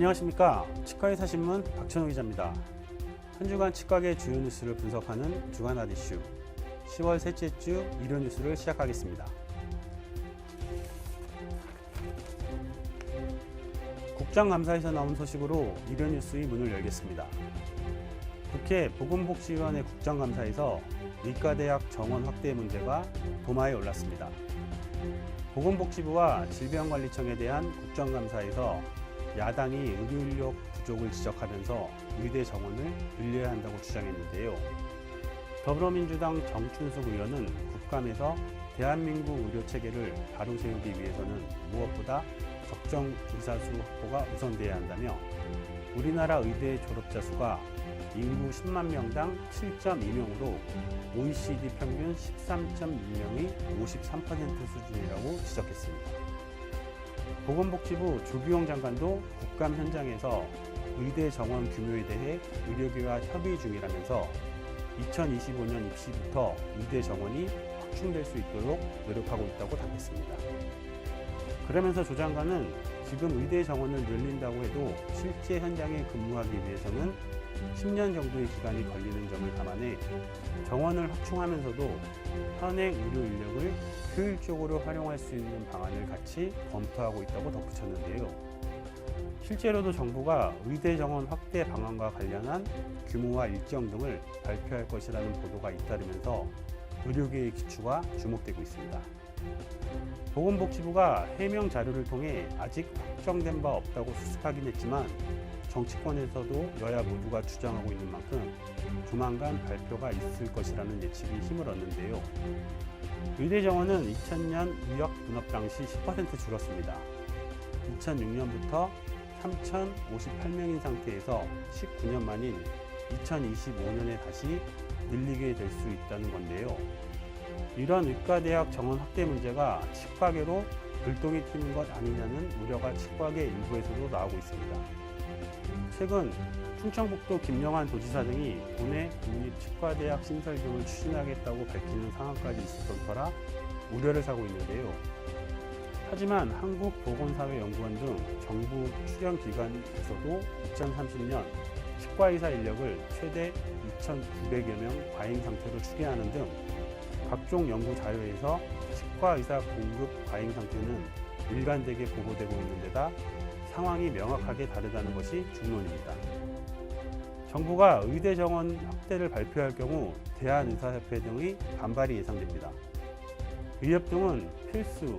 안녕하십니까 치과의 사 신문 박천호 기자입니다. 한 주간 치과계 주요 뉴스를 분석하는 주간 아디슈 10월 셋째 주 일요 뉴스를 시작하겠습니다. 국장감사에서 나온 소식으로 일요 뉴스의 문을 열겠습니다. 국회 보건복지위원회 국정감사에서 의과대학 정원 확대 문제가 도마에 올랐습니다. 보건복지부와 질병관리청에 대한 국정감사에서 야당이 의료인력 부족을 지적하면서 의대 정원을 늘려야 한다고 주장했는데요. 더불어민주당 정춘숙 의원은 국감에서 대한민국 의료 체계를 바로 세우기 위해서는 무엇보다 적정 의사수 확보가 우선돼야 한다며 우리나라 의대 졸업자 수가 인구 10만 명당 7.2명으로 OECD 평균 13.6명이 53% 수준이라고 지적했습니다. 보건복지부 조규영 장관도 국감 현장에서 의대 정원 규모에 대해 의료계와 협의 중이라면서 2025년 입시부터 의대 정원이 확충될 수 있도록 노력하고 있다고 답했습니다. 그러면서 조 장관은 지금 의대 정원을 늘린다고 해도 실제 현장에 근무하기 위해서는 10년 정도의 기간이 걸리는 점을 감안해 정원을 확충하면서도 현행 의료 인력을 효율적으로 활용할 수 있는 방안을 같이 검토하고 있다고 덧붙였는데요. 실제로도 정부가 의대 정원 확대 방안과 관련한 규모와 일정 등을 발표할 것이라는 보도가 잇따르면서 의료계의 기추가 주목되고 있습니다. 보건복지부가 해명 자료를 통해 아직 확정된 바 없다고 수습하긴 했지만 정치권에서도 여야 모두가 주장하고 있는 만큼 조만간 발표가 있을 것이라는 예측이 힘을 얻는데요. 의대 정원은 2000년 의학 분업 당시 10% 줄었습니다. 2006년부터 3,058명인 상태에서 19년 만인 2025년에 다시 늘리게 될 수 있다는 건데요. 이런 의과대학 정원 확대 문제가 치과계로 불똥이 튀는 것 아니냐는 우려가 치과계 일부에서도 나오고 있습니다. 최근 충청북도 김영환 도지사 등이 도내 국립치과대학 신설 등을 추진하겠다고 밝히는 상황까지 있었던 터라 우려를 사고 있는데요. 하지만 한국보건사회연구원 등 정부 출연 기관에서도 2030년 치과의사 인력을 최대 2,900여 명 과잉 상태로 추계하는 등 각종 연구 자료에서 치과 의사 공급 과잉 상태는 일관되게 보고되고 있는 데다 상황이 명확하게 다르다는 것이 중론입니다. 정부가 의대 정원 확대를 발표할 경우 대한의사협회 등의 반발이 예상됩니다. 의협 등은 필수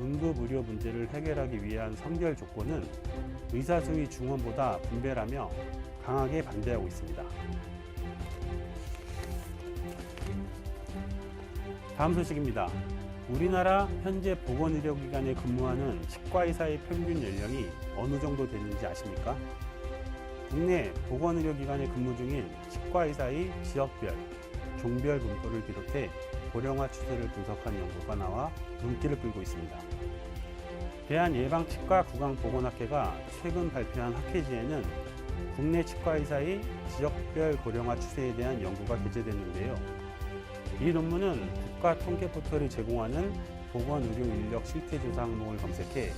응급 의료 문제를 해결하기 위한 선결 조건은 의사 수의 중원보다 분배라며 강하게 반대하고 있습니다. 다음 소식입니다. 우리나라 현재 보건의료기관에 근무하는 치과의사의 평균 연령이 어느 정도 되는지 아십니까? 국내 보건의료기관에 근무 중인 치과의사의 지역별, 종별 분포를 비롯해 고령화 추세를 분석한 연구가 나와 눈길을 끌고 있습니다. 대한예방치과구강보건학회가 최근 발표한 학회지에는 국내 치과의사의 지역별 고령화 추세에 대한 연구가 게재됐는데요. 이 논문은 국가 통계 포털이 제공하는 보건 의료 인력 실태 조사 항목을 검색해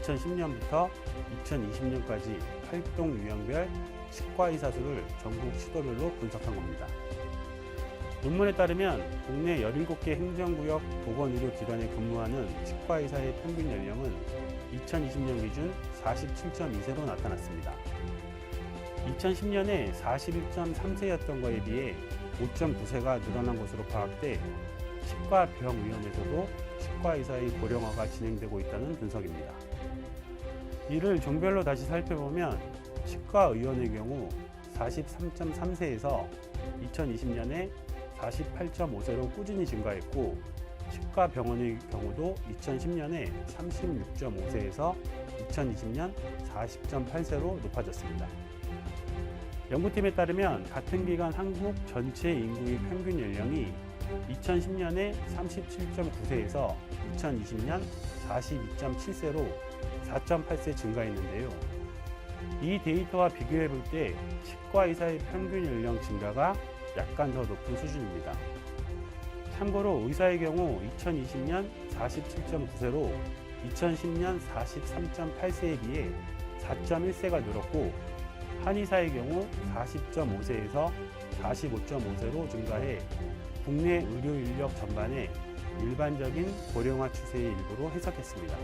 2010년부터 2020년까지 활동 유형별 치과의사 수를 전국 시도별로 분석한 겁니다. 논문에 따르면 국내 17개 행정구역 보건의료기관에 근무하는 치과의사의 평균 연령은 2020년 기준 47.2세로 나타났습니다. 2010년에 41.3세였던 것에 비해 5.9세가 늘어난 것으로 파악돼 치과 병위원회에서도 치과 의사의 고령화가 진행되고 있다는 분석입니다. 이를 종별로 다시 살펴보면 치과 의원의 경우 43.3세에서 2020년에 48.5세로 꾸준히 증가했고 치과 병원의 경우도 2010년에 36.5세에서 2020년 40.8세로 높아졌습니다. 연구팀에 따르면 같은 기간 한국 전체 인구의 평균 연령이 2010년에 37.9세에서 2020년 42.7세로 4.8세 증가했는데요. 이 데이터와 비교해 볼 때 치과 의사의 평균 연령 증가가 약간 더 높은 수준입니다. 참고로 의사의 경우 2020년 47.9세로 2010년 43.8세에 비해 4.1세가 늘었고 한의사의 경우 40.5세에서 45.5세로 증가해 국내 의료 인력 전반에 일반적인 고령화 추세의 일부로 해석했습니다.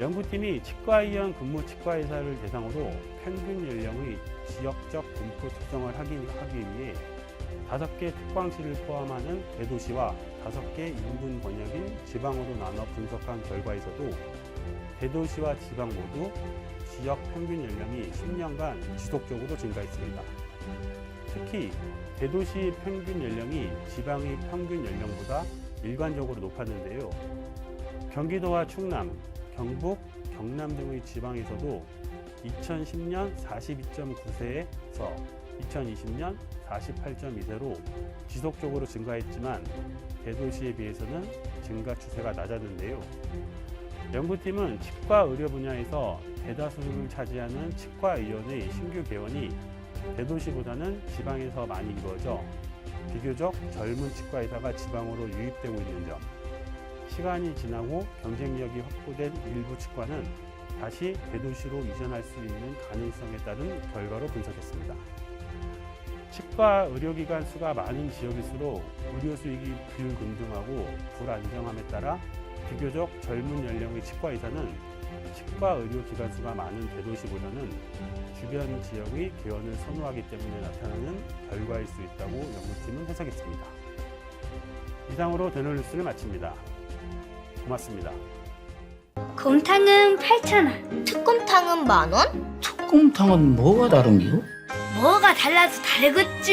연구팀이 치과의원 근무 치과의사를 대상으로 평균 연령의 지역적 분포 특성을 하기, 하기 위해 다섯 개 특광시를 포함하는 대도시와 다섯 개 인근 권역인 지방으로 나눠 분석한 결과에서도 대도시와 지방 모두 지역 평균 연령이 10년간 지속적으로 증가했습니다. 특히 대도시 평균 연령이 지방의 평균 연령보다 일관적으로 높았는데요. 경기도와 충남, 경북, 경남 등의 지방에서도 2010년 42.9세에서 2020년 48.2세로 지속적으로 증가했지만 대도시에 비해서는 증가 추세가 낮았는데요. 연구팀은 치과 의료 분야에서 대다수를 차지하는 치과 의원의 신규 개원이 대도시보다는 지방에서 많이 이루어져 비교적 젊은 치과 의사가 지방으로 유입되고 있는 점, 시간이 지나고 경쟁력이 확보된 일부 치과는 다시 대도시로 이전할 수 있는 가능성에 따른 결과로 분석했습니다. 치과 의료기관 수가 많은 지역일수록 의료 수익이 불균등하고 불안정함에 따라 비교적 젊은 연령의 치과 의사는 치과 의료 기관 수가 많은 대도시보다는 주변 지역의 개원을 선호하기 때문에 나타나는 결과일 수 있다고 연구팀은 해석했습니다. 이상으로 데널뉴스를 마칩니다. 고맙습니다. 곰탕은 8,000원. 특곰탕은 만 원? 특공탕은 뭐가 다른겨? 뭐가 달라서 다르겠쥬.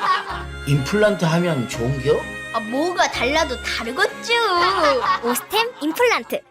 임플란트 하면 좋은겨? 아, 뭐가 달라도 다르겠죠. 오스템 임플란트.